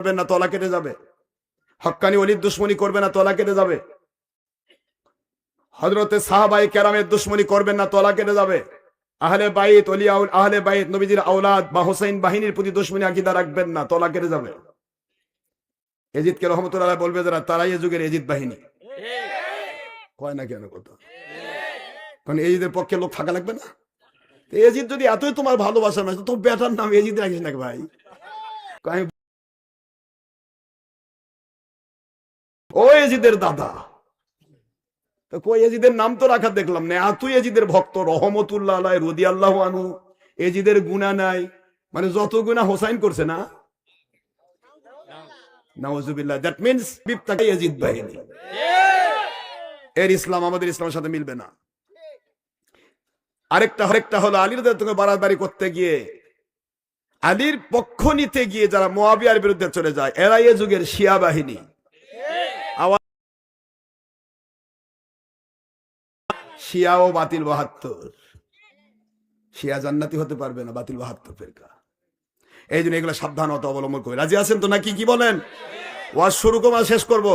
করবেন না, তলা কেটে যাবে। হক্কানি অলির দুশ্মনী করবে না, তলা কেটে যাবে। হজরতে সাহাবাই কেরামের দুশ্মনী করবেন না, তলা কেটে যাবে। আহলে বাইত অলি আহলে বাইত, নবীজির আওলাদ বা হোসেন বাহিনীর প্রতি দুশ্মনী আকিদা রাখবেন না, তলা কেটে যাবে। এজিদকে রহমতুল্লাহ বলবে যারা, তারাই এ যুগের এজিদ বাহিনী। কয় না কেন কথা? কারণ এজিদের পক্ষে লোক থাকা লাগবে না। এজিদ যদি এতই তোমার ভালোবাসা না তো বেটার নাম এজিদ রাখিস নাকি ভাই? আমি ও এজিদের দাদা। তো কই এজিদের নাম তো রাখা দেখলাম না এতই এজিদের ভক্ত, রহমতুল্লাহ আলাই রদি আল্লাহ আনু এজিদের গুণা নাই মানে যত গুণা হোসাইন করছে না। নাওজুবিল্লাহ দ্যাট বিপ্তাকে এজিদ বাহিনী। এর ইসলাম আমাদের ইসলামের সাথে মিলবে না। আরেকটা আরেকটা হলো আলীর তোকে বাড়াবাড়ি করতে গিয়ে, আলীর পক্ষ নিতে গিয়ে যারা মোয়াবিয়ার বিরুদ্ধে চলে যায়, এরাই যুগের শিয়া বাহিনী। শিয়া ও বাতিল বাহাত্তর। শিয়া জান্নাতি হতে পারবে না, বাতিল বাহাত্তর ফেরকা। এই জন্য এগুলো সাবধানতা অবলম্বন করে। রাজি আছেন তো নাকি? কি বলেন? ওয়াজ শুরু কমা শেষ করব।